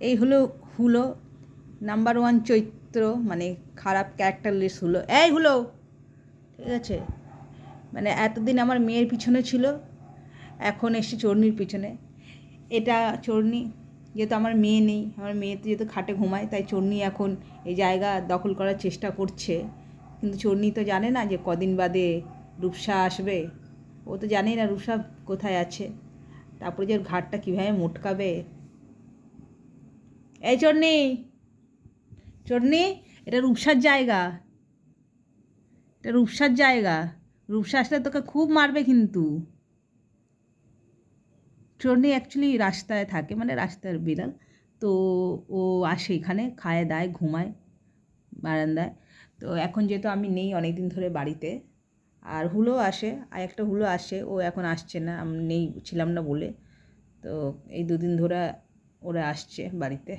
এই হলো হুলো number one চৈত্র মানে খারাপ ক্যারেক্টারলেস হুলো। এই হুলো, ঠিক আছে? মানে এতদিন আমার মেয়ের পিছনে ছিল, এখন এসে চর্নির পিছনে। এটা চর্নি, যেহেতু আমার মেয়ে নেই, আমার মেয়ে তো যেহেতু খাটে ঘুমায়, তাই চর্নি এখন এই জায়গা দখল করার চেষ্টা করছে। কিন্তু চর্নি তো জানে না যে কদিন বাদে রূপসা আসবে। ও তো জানেই না রূপসা কোথায় আছে। তারপরে যে ঘাটটা কীভাবে মোটকাবে এই চর্নি চর্নি এটা রূপসার জায়গা। এটা রূপসার জায়গা। রূপসা আসলে তোকে খুব মারবে কিন্তু। চর্নি অ্যাকচুয়ালি রাস্তায় থাকে মানে রাস্তার বিড়াল। তো ও আসে এখানে, খায়, দায়, ঘুমায়, বারান্দায়। তো এখন যেহেতু আমি নেই অনেক দিন ধরে বাড়িতে, আর হুলো আসে, আর একটা হুলো আসে, ও এখন আসছে না, আমি নেই ছিলাম না বলে। তো এই দুদিন ধরে ওরা আসছে বাড়িতে।